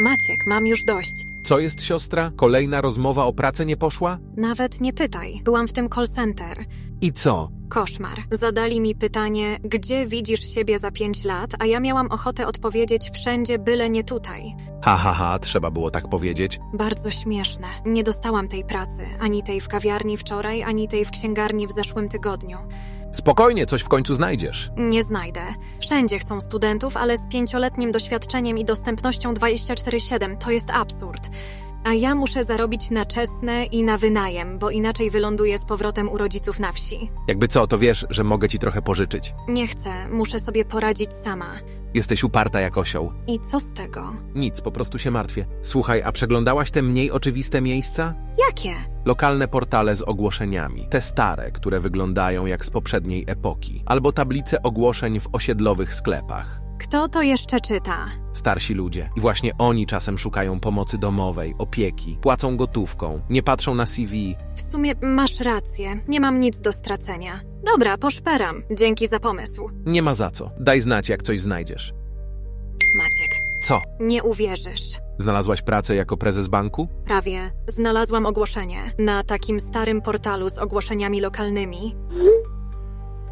Maciek, mam już dość. Co jest, siostra? Kolejna rozmowa o pracę nie poszła? Nawet nie pytaj. Byłam w tym call center. I co? Koszmar. Zadali mi pytanie, gdzie widzisz siebie za pięć lat, a ja miałam ochotę odpowiedzieć wszędzie, byle nie tutaj. Ha, ha, ha, trzeba było tak powiedzieć. Bardzo śmieszne. Nie dostałam tej pracy, ani tej w kawiarni wczoraj, ani tej w księgarni w zeszłym tygodniu. Spokojnie, coś w końcu znajdziesz. Nie znajdę. Wszędzie chcą studentów, ale z pięcioletnim doświadczeniem i dostępnością 24-7 to jest absurd. A ja muszę zarobić na czesne i na wynajem, bo inaczej wyląduję z powrotem u rodziców na wsi. Jakby co, to wiesz, że mogę ci trochę pożyczyć. Nie chcę, muszę sobie poradzić sama. Jesteś uparta jak osioł. I co z tego? Nic, po prostu się martwię. Słuchaj, a przeglądałaś te mniej oczywiste miejsca? Jakie? Lokalne portale z ogłoszeniami. Te stare, które wyglądają jak z poprzedniej epoki. Albo tablice ogłoszeń w osiedlowych sklepach. Kto to jeszcze czyta? Starsi ludzie. I właśnie oni czasem szukają pomocy domowej, opieki, płacą gotówką, nie patrzą na CV. W sumie masz rację, nie mam nic do stracenia. Dobra, poszperam. Dzięki za pomysł. Nie ma za co. Daj znać, jak coś znajdziesz. Maciek, Co? nie uwierzysz. Znalazłaś pracę jako prezes banku? Prawie. Znalazłam ogłoszenie na takim starym portalu z ogłoszeniami lokalnymi.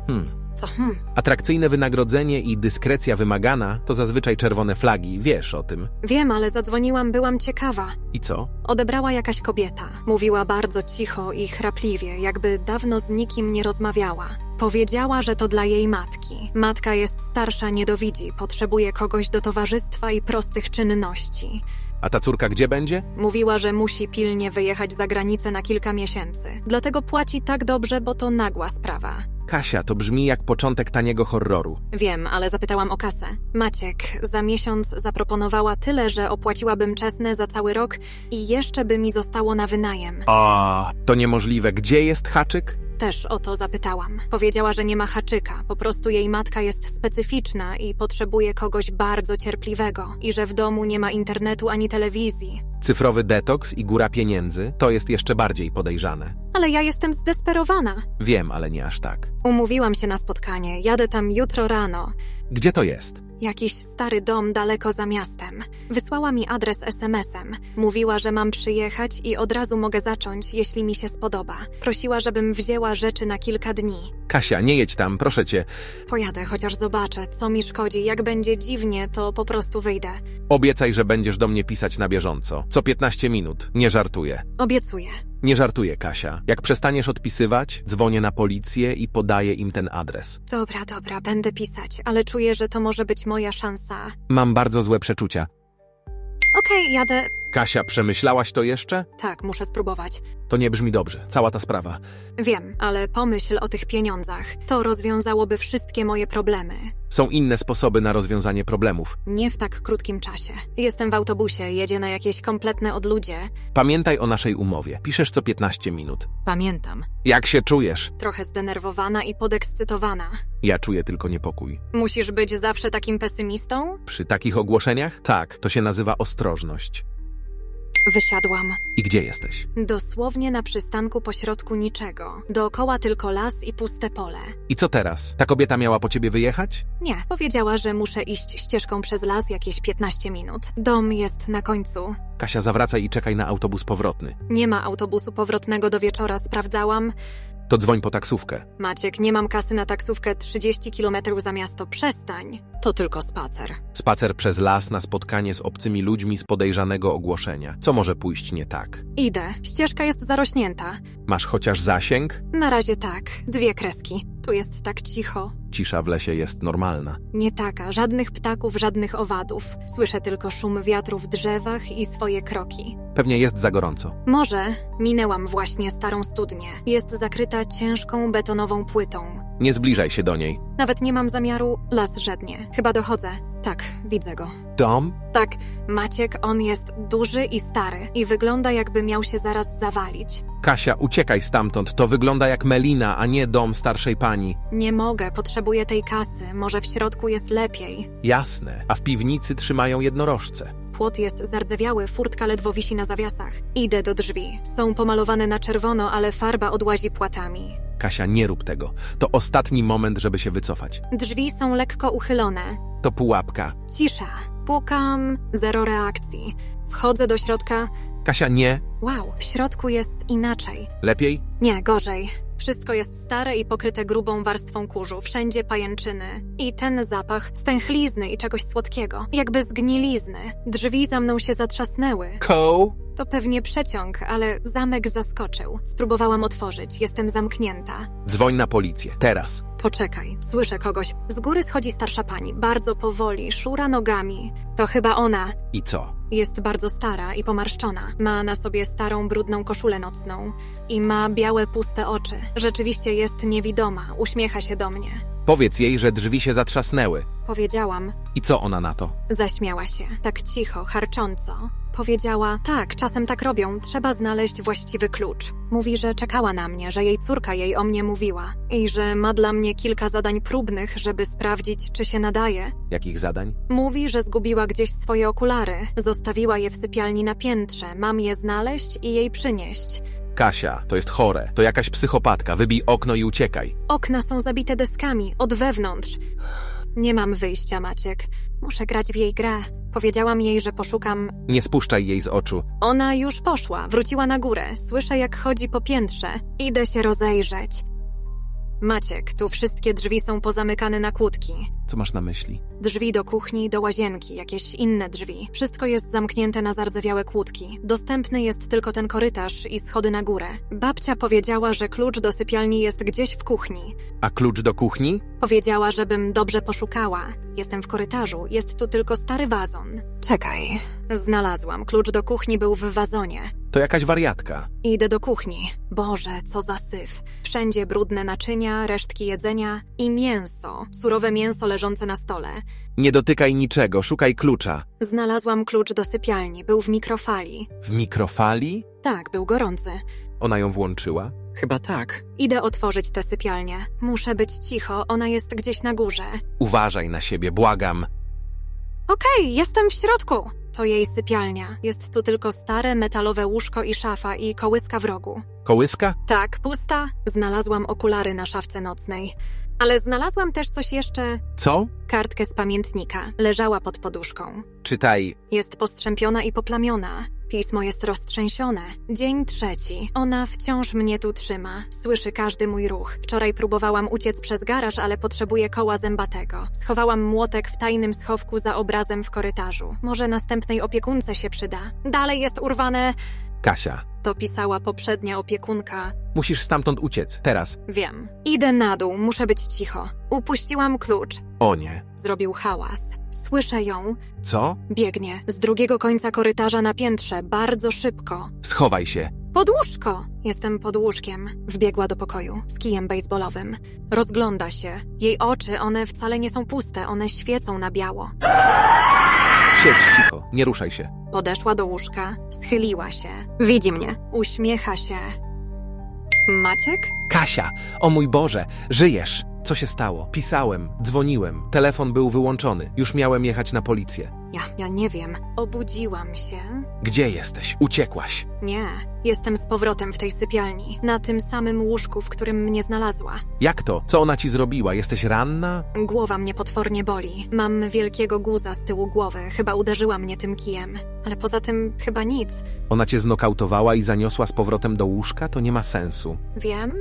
Hmm. Co? Hmm. Atrakcyjne wynagrodzenie i dyskrecja wymagana to zazwyczaj czerwone flagi, wiesz o tym. Wiem, ale zadzwoniłam, byłam ciekawa. I co? Odebrała jakaś kobieta. Mówiła bardzo cicho i chrapliwie, jakby dawno z nikim nie rozmawiała. Powiedziała, że to dla jej matki. Matka jest starsza, nie dowidzi, potrzebuje kogoś do towarzystwa i prostych czynności. A ta córka gdzie będzie? Mówiła, że musi pilnie wyjechać za granicę na kilka miesięcy. Dlatego płaci tak dobrze, bo to nagła sprawa. Kasia, to brzmi jak początek taniego horroru. Wiem, ale zapytałam o kasę. Maciek za miesiąc zaproponowała tyle, że opłaciłabym czesne za cały rok i jeszcze by mi zostało na wynajem. A, to niemożliwe. Gdzie jest haczyk? Też o to zapytałam. Powiedziała, że nie ma haczyka, po prostu jej matka jest specyficzna i potrzebuje kogoś bardzo cierpliwego, i że w domu nie ma internetu ani telewizji. Cyfrowy detoks i góra pieniędzy to jest jeszcze bardziej podejrzane. Ale ja jestem zdesperowana. Wiem, ale nie aż tak. Umówiłam się na spotkanie, jadę tam jutro rano. Gdzie to jest? Jakiś stary dom daleko za miastem. Wysłała mi adres SMS-em. Mówiła, że mam przyjechać i od razu mogę zacząć, jeśli mi się spodoba. Prosiła, żebym wzięła rzeczy na kilka dni. Kasia, nie jedź tam, proszę cię. Pojadę, chociaż zobaczę, co mi szkodzi. Jak będzie dziwnie, to po prostu wyjdę. Obiecaj, że będziesz do mnie pisać na bieżąco. Co 15 minut. Nie żartuję. Obiecuję. Nie żartuję, Kasia. Jak przestaniesz odpisywać, dzwonię na policję i podaję im ten adres. Dobra, dobra, będę pisać, ale czuję, że to może być moja szansa. Mam bardzo złe przeczucia. Okej, jadę. Kasia, przemyślałaś to jeszcze? Tak, muszę spróbować. To nie brzmi dobrze, cała ta sprawa. Wiem, ale pomyśl o tych pieniądzach. To rozwiązałoby wszystkie moje problemy. Są inne sposoby na rozwiązanie problemów. Nie w tak krótkim czasie. Jestem w autobusie, jedzie na jakieś kompletne odludzie. Pamiętaj o naszej umowie. Piszesz co 15 minut. Pamiętam. Jak się czujesz? Trochę zdenerwowana i podekscytowana. Ja czuję tylko niepokój. Musisz być zawsze takim pesymistą? Przy takich ogłoszeniach? Tak, to się nazywa ostrożność. Wysiadłam. I gdzie jesteś? Dosłownie na przystanku pośrodku niczego. Dookoła tylko las i puste pole. I co teraz? Ta kobieta miała po ciebie wyjechać? Nie, powiedziała, że muszę iść ścieżką przez las jakieś 15 minut. Dom jest na końcu. Kasia, zawracaj i czekaj na autobus powrotny. Nie ma autobusu powrotnego do wieczora, sprawdzałam. To dzwoń po taksówkę. Maciek, nie mam kasy na taksówkę 30 km za miasto. Przestań. To tylko spacer. Spacer przez las na spotkanie z obcymi ludźmi z podejrzanego ogłoszenia. Co może pójść nie tak? Idę. Ścieżka jest zarośnięta. Masz chociaż zasięg? Na razie tak. Dwie kreski. Tu jest tak cicho. Cisza w lesie jest normalna. Nie taka. Żadnych ptaków, żadnych owadów. Słyszę tylko szum wiatru w drzewach i swoje kroki. Pewnie jest za gorąco. Może minęłam właśnie starą studnię. Jest zakryta ciężką betonową płytą. Nie zbliżaj się do niej. Nawet nie mam zamiaru las żednie. Chyba dochodzę. Tak, widzę go. Dom? Tak, Maciek, on jest duży i stary i wygląda jakby miał się zaraz zawalić. Kasia, uciekaj stamtąd. To wygląda jak melina, a nie dom starszej pani. Nie mogę, potrzebuję tej kasy. Może w środku jest lepiej. Jasne. A w piwnicy trzymają jednorożce. Płot jest zardzewiały, furtka ledwo wisi na zawiasach. Idę do drzwi. Są pomalowane na czerwono, ale farba odłazi płatami. Kasia, nie rób tego. To ostatni moment, żeby się wycofać. Drzwi są lekko uchylone. To pułapka. Cisza. Pukam, zero reakcji. Wchodzę do środka. Kasia, nie. Wow, w środku jest inaczej. Lepiej? Nie, gorzej. Wszystko jest stare i pokryte grubą warstwą kurzu, wszędzie pajęczyny. I ten zapach stęchlizny i czegoś słodkiego, jakby zgnilizny. Drzwi za mną się zatrzasnęły. Koł? To pewnie przeciąg, ale zamek zaskoczył. Spróbowałam otworzyć, jestem zamknięta. Dzwoń na policję. Teraz. Poczekaj, słyszę kogoś. Z góry schodzi starsza pani, bardzo powoli, szura nogami. To chyba ona. I co? Jest bardzo stara i pomarszczona. Ma na sobie starą, brudną koszulę nocną i ma białe, puste oczy. Rzeczywiście jest niewidoma, uśmiecha się do mnie. Powiedz jej, że drzwi się zatrzasnęły. Powiedziałam, I co ona na to? zaśmiała się, tak cicho, harcząco. Powiedziała, tak, czasem tak robią, trzeba znaleźć właściwy klucz. Mówi, że czekała na mnie, że jej córka jej o mnie mówiła i że ma dla mnie kilka zadań próbnych, żeby sprawdzić, czy się nadaje. Jakich zadań? Mówi, że zgubiła gdzieś swoje okulary. Zostawiła je w sypialni na piętrze. Mam je znaleźć i jej przynieść. Kasia, to jest chore. To jakaś psychopatka. Wybij okno i uciekaj. Okna są zabite deskami, od wewnątrz. Nie mam wyjścia, Maciek. Muszę grać w jej grę. Powiedziałam jej, że poszukam. Nie spuszczaj jej z oczu. Ona już poszła, wróciła na górę. Słyszę, jak chodzi po piętrze. Idę się rozejrzeć. Maciek, tu wszystkie drzwi są pozamykane na kłódki. Co masz na myśli? Drzwi do kuchni, do łazienki, jakieś inne drzwi. Wszystko jest zamknięte na zardzewiałe kłódki. Dostępny jest tylko ten korytarz i schody na górę. Babcia powiedziała, że klucz do sypialni jest gdzieś w kuchni. A klucz do kuchni? Powiedziała, żebym dobrze poszukała. Jestem w korytarzu, jest tu tylko stary wazon. Czekaj. Znalazłam. Klucz do kuchni był w wazonie. To jakaś wariatka. Idę do kuchni. Boże, co za syf. Wszędzie brudne naczynia, resztki jedzenia i mięso. Surowe mięso leżące na stole. Nie dotykaj niczego, szukaj klucza. Znalazłam klucz do sypialni. Był w mikrofali. W mikrofali? Tak, był gorący. Ona ją włączyła? Chyba tak. Idę otworzyć tę sypialnię. Muszę być cicho, ona jest gdzieś na górze. Uważaj na siebie, błagam. Okej, jestem w środku. To jej sypialnia. Jest tu tylko stare metalowe łóżko i szafa i kołyska w rogu. Kołyska? Tak, pusta. Znalazłam okulary na szafce nocnej. Ale znalazłam też coś jeszcze. Co? Kartkę z pamiętnika. Leżała pod poduszką. Czytaj. Jest postrzępiona i poplamiona. Pismo jest roztrzęsione. Dzień trzeci. Ona wciąż mnie tu trzyma. Słyszy każdy mój ruch. Wczoraj próbowałam uciec przez garaż, ale potrzebuję koła zębatego. Schowałam młotek w tajnym schowku za obrazem w korytarzu. Może następnej opiekunce się przyda. Dalej jest urwane. Kasia, To pisała poprzednia opiekunka. musisz stamtąd uciec. Teraz. Wiem. Idę na dół, muszę być cicho. Upuściłam klucz. O nie. Zrobił hałas. Słyszę ją. Co? Biegnie. Z drugiego końca korytarza na piętrze. Bardzo szybko. Schowaj się. Pod łóżko! Jestem pod łóżkiem. Wbiegła do pokoju z kijem baseballowym. Rozgląda się. Jej oczy, one wcale nie są puste, one świecą na biało. Siedź cicho, nie ruszaj się. Podeszła do łóżka, schyliła się. Widzi mnie. Uśmiecha się. Maciek? Kasia, o mój Boże, żyjesz! Co się stało? Pisałem, dzwoniłem, telefon był wyłączony. Już miałem jechać na policję. Ja, ja nie wiem. Obudziłam się. Gdzie jesteś? Uciekłaś. Nie, jestem z powrotem w tej sypialni. Na tym samym łóżku, w którym mnie znalazła. Jak to? Co ona ci zrobiła? Jesteś ranna? Głowa mnie potwornie boli. Mam wielkiego guza z tyłu głowy. Chyba uderzyła mnie tym kijem. Ale poza tym chyba nic. Ona cię znokautowała i zaniosła z powrotem do łóżka? To nie ma sensu. Wiem?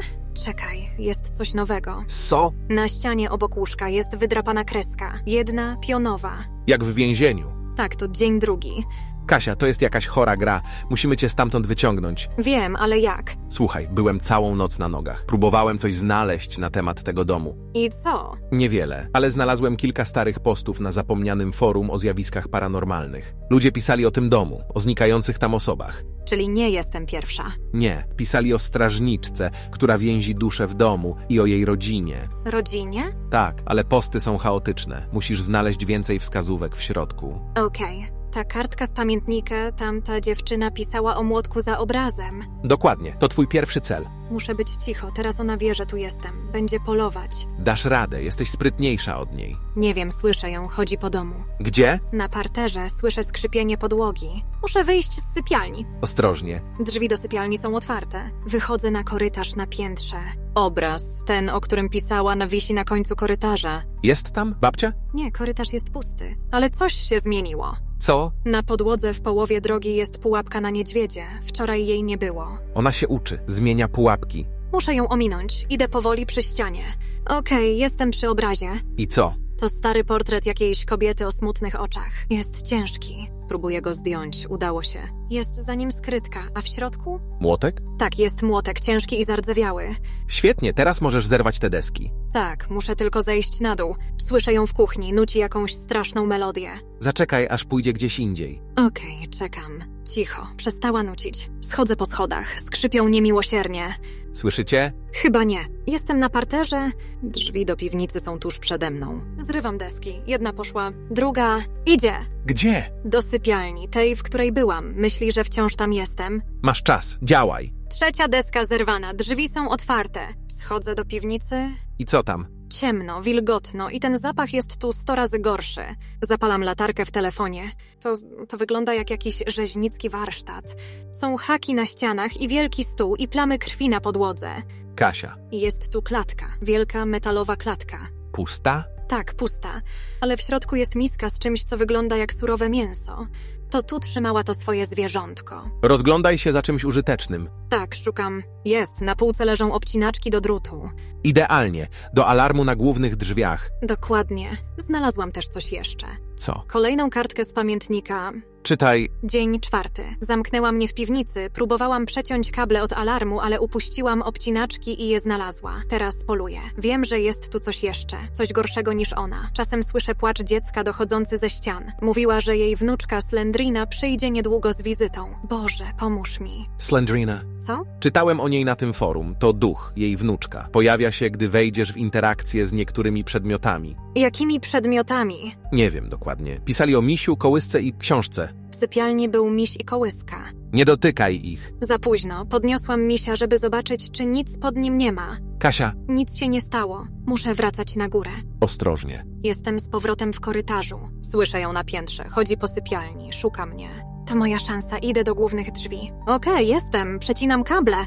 Czekaj, jest coś nowego. Co? Na ścianie obok łóżka jest wydrapana kreska. Jedna pionowa. Jak w więzieniu. Tak, to dzień drugi. Kasia, to jest jakaś chora gra. Musimy cię stamtąd wyciągnąć. Wiem, ale jak? Słuchaj, byłem całą noc na nogach. Próbowałem coś znaleźć na temat tego domu. I co? Niewiele, ale znalazłem kilka starych postów na zapomnianym forum o zjawiskach paranormalnych. Ludzie pisali o tym domu, o znikających tam osobach. Czyli nie jestem pierwsza. Nie, pisali o strażniczce, która więzi duszę w domu i o jej rodzinie. Rodzinie? Tak, ale posty są chaotyczne. Musisz znaleźć więcej wskazówek w środku. Okej. Ta kartka z pamiętnika, tamta dziewczyna pisała o młotku za obrazem. Dokładnie, to twój pierwszy cel. Muszę być cicho, teraz ona wie, że tu jestem. Będzie polować. Dasz radę, jesteś sprytniejsza od niej. Nie wiem, słyszę ją, chodzi po domu. Gdzie? Na parterze słyszę skrzypienie podłogi. Muszę wyjść z sypialni. Ostrożnie. Drzwi do sypialni są otwarte. Wychodzę na korytarz na piętrze. Obraz, ten, o którym pisała, wisi na końcu korytarza. Jest tam babcia? Nie, korytarz jest pusty. Ale coś się zmieniło. Co? Na podłodze w połowie drogi jest pułapka na niedźwiedzie. Wczoraj jej nie było. Ona się uczy, zmienia pułapki. Muszę ją ominąć. Idę powoli przy ścianie. Okej, jestem przy obrazie. I co? To stary portret jakiejś kobiety o smutnych oczach. Jest ciężki. Próbuję go zdjąć. Udało się. Jest za nim skrytka, a w środku? Młotek? Tak, jest młotek, ciężki i zardzewiały. Świetnie, teraz możesz zerwać te deski. Tak, muszę tylko zejść na dół. Słyszę ją w kuchni, nuci jakąś straszną melodię. Zaczekaj, aż pójdzie gdzieś indziej. Okej, czekam. Cicho, przestała nucić. Schodzę po schodach, skrzypią niemiłosiernie. Słyszycie? Chyba nie. Jestem na parterze. Drzwi do piwnicy są tuż przede mną. Zrywam deski. Jedna poszła, druga idzie. Gdzie? Do sypialni, tej, w której byłam. Myśli, że wciąż tam jestem. Masz czas, działaj. Trzecia deska zerwana, drzwi są otwarte. Schodzę do piwnicy. I co tam? Ciemno, wilgotno i ten zapach jest tu sto razy gorszy. Zapalam latarkę w telefonie. To, to wygląda jak jakiś rzeźnicki warsztat. Są haki na ścianach i wielki stół i plamy krwi na podłodze. Kasia. Jest tu klatka, wielka metalowa klatka. Pusta? Tak, pusta, ale w środku jest miska z czymś, co wygląda jak surowe mięso. To tu trzymała to swoje zwierzątko. Rozglądaj się za czymś użytecznym. Tak, szukam. Jest, na półce leżą obcinaczki do drutu. Idealnie, do alarmu na głównych drzwiach. Dokładnie. Znalazłam też coś jeszcze. Co? Kolejną kartkę z pamiętnika. Czytaj. Dzień czwarty. Zamknęła mnie w piwnicy, próbowałam przeciąć kable od alarmu, ale upuściłam obcinaczki i je znalazła. Teraz poluję. Wiem, że jest tu coś jeszcze, coś gorszego niż ona. Czasem słyszę płacz dziecka dochodzący ze ścian. Mówiła, że jej wnuczka Slendrina przyjdzie niedługo z wizytą. Boże, pomóż mi. Slendrina. Co? Czytałem o niej na tym forum. To duch, jej wnuczka. Pojawia się, gdy wejdziesz w interakcję z niektórymi przedmiotami. Jakimi przedmiotami? Nie wiem dokładnie. Pisali o misiu, kołysce i książce. W sypialni był miś i kołyska. Nie dotykaj ich. Za późno. Podniosłam misia, żeby zobaczyć, czy nic pod nim nie ma. Kasia, Nic się nie stało. Muszę wracać na górę. ostrożnie. Jestem z powrotem w korytarzu. Słyszę ją na piętrze, chodzi po sypialni, szuka mnie. To moja szansa, idę do głównych drzwi. Okej, jestem, przecinam kable.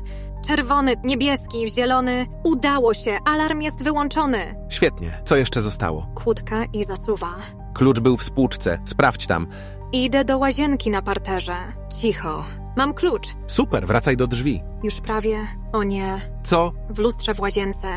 Czerwony, niebieski, zielony. Udało się, alarm jest wyłączony. Świetnie. Co jeszcze zostało? Kłódka i zasuwa. Klucz był w spłuczce. Sprawdź tam. Idę do łazienki na parterze. Cicho. Mam klucz. Super, wracaj do drzwi. Już prawie. O nie. Co? W lustrze w łazience.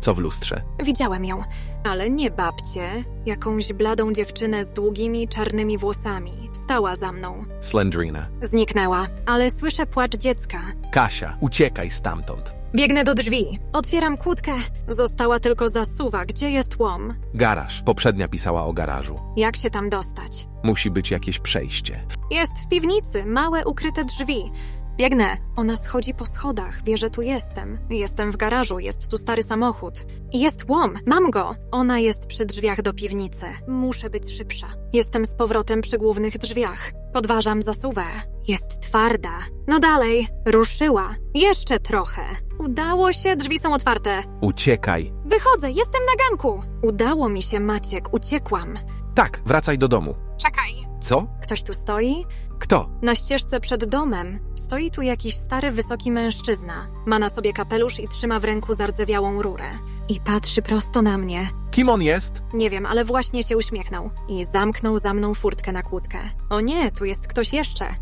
Co w lustrze? Widziałem ją, ale nie babcię, jakąś bladą dziewczynę z długimi czarnymi włosami. Stała za mną. Slendrina. Zniknęła, ale słyszę płacz dziecka. Kasia, uciekaj stamtąd. Biegnę do drzwi. Otwieram kłódkę. Została tylko zasuwa. Gdzie jest łom? Garaż. Poprzednia pisała o garażu. Jak się tam dostać? Musi być jakieś przejście. Jest w piwnicy, małe ukryte drzwi. Biegnę. Ona schodzi po schodach, wie, że tu jestem. Jestem w garażu, jest tu stary samochód. Jest łom, mam go. Ona jest przy drzwiach do piwnicy. Muszę być szybsza. Jestem z powrotem przy głównych drzwiach. Podważam zasuwę. Jest twarda. No dalej, ruszyła. Jeszcze trochę. Udało się, drzwi są otwarte. Uciekaj. Wychodzę, jestem na ganku. Udało mi się, Maciek, uciekłam. Tak, wracaj do domu. Czekaj. Co? Ktoś tu stoi? Kto? Na ścieżce przed domem stoi tu jakiś stary, wysoki mężczyzna. Ma na sobie kapelusz i trzyma w ręku zardzewiałą rurę. I patrzy prosto na mnie. Kim on jest? Nie wiem, ale właśnie się uśmiechnął. I zamknął za mną furtkę na kłódkę. O nie, tu jest ktoś jeszcze.